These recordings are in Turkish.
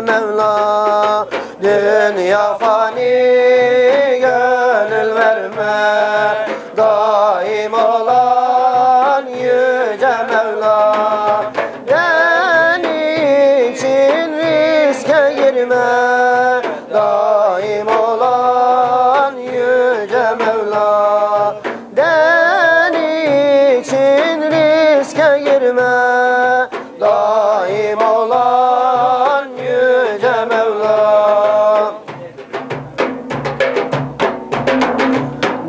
Mevla Dünya fani gönül verme. Daim olan yüce Mevla Ben için riske girme. Daim olan yüce Mevla Ben için riske girme. Daim olan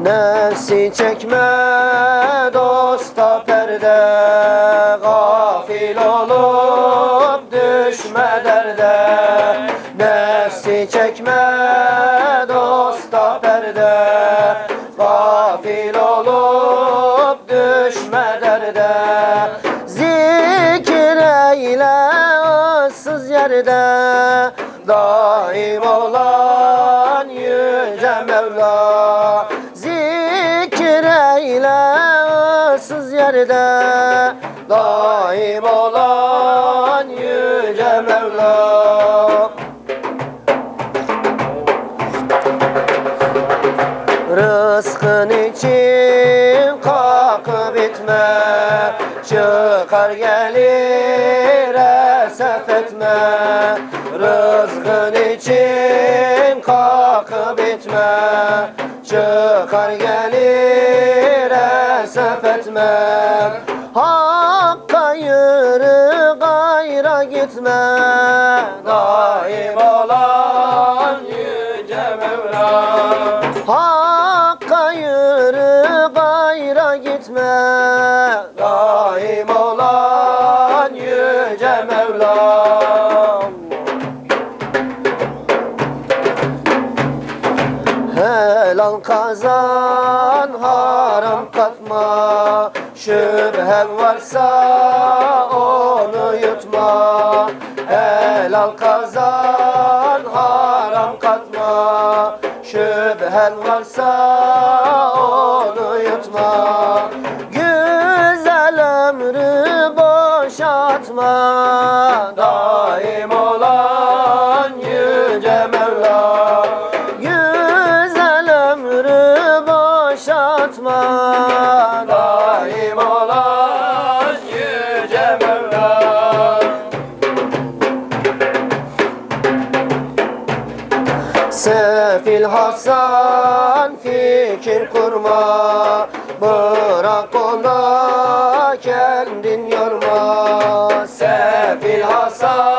Nefsi çekme dosta perde Gafil olup düşme derde. Nefsi çekme dosta perde Gafil olup düşme derde. Zikir eyle ıssız yerde Daim olan yerde Daim olan yüce Mevla. Rızkın için kalkıp bitme Çıkar gelir esef etme. Rızkın için kalkıp bitme Çıkar gelir esef etme. Hakka yürü gayra gitme. Daim olan yüce Mevla Helal kazan haram katma. Şüphen varsa onu yutma. Helal kazan haram katma. Şüphen varsa dağıtma Daim olan Yüce Mevla. Sefil Hasan fikir kurma Bırak ona kendin yorma. Sefil Hasan